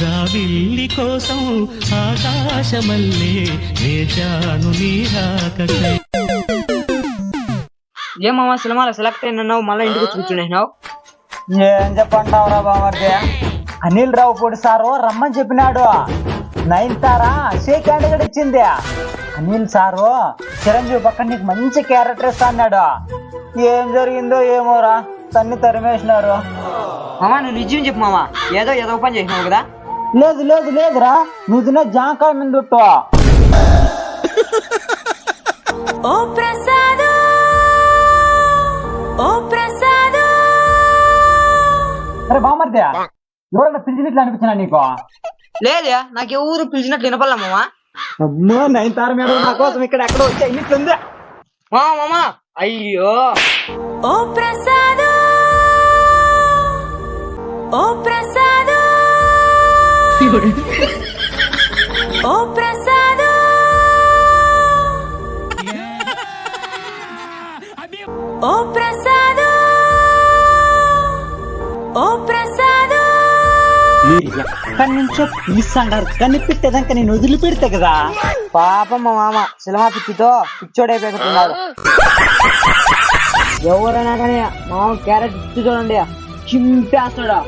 జాబిల్లి కోసం ఆకాశమల్లే వేచాను ఏం మామ సినిమాలో సెలెక్ట్ అయినావు మళ్ళీ ఇంటికి వచ్చి కూర్చునేసినావు ఏం చెప్పంటావురా బామర్ది అనిల్ రావు పొడి సారు రమ్మని చెప్పినాడు. నైన్ తారా షేక్ హ్యాండ్ కూడా ఇచ్చింది. అనిల్ సారు చిరంజీవి పక్కన నీకు మంచి క్యారెక్టర్ ఇస్తా అన్నాడు. ఏం జరిగిందో ఏమోరా తన్ని తరిమేసినారు. మామ నువ్వు నిజం చెప్పు మామ. ఏదో ఏదో పని చేసినావు కదా? లేదు లేదు లేదురా. నువ్వు తినే జాంకాయ మీద ఓ ప్రసాద ఓ ప్రసాద. అరే బామర్ది ఎవరన్నా పిలిచినట్లు అనిపించినా నీకు? లేదే నాకు ఎవరు పిలిచినట్లు వినపల్లా మామ? అమ్మో నైన్ తార మేడం నా కోసం ఇక్కడ ఎక్కడ వచ్చి అయినట్లుంది మామ. అయ్యో. ఓ ఓ ప్రసాద ఓ ప్రసాద ఓ ప్రసాద ఎక్కడి నుంచో కనిపెట్టేదాకా నేను వదిలిపెడితే కదా. పాపం మా మామ సినిమా పిచ్చితో పిచ్చోడైపోతున్నాడు ఎవరైనా కానీ మామ క్యారెట్ చూడండి. చింపేస్తాడా.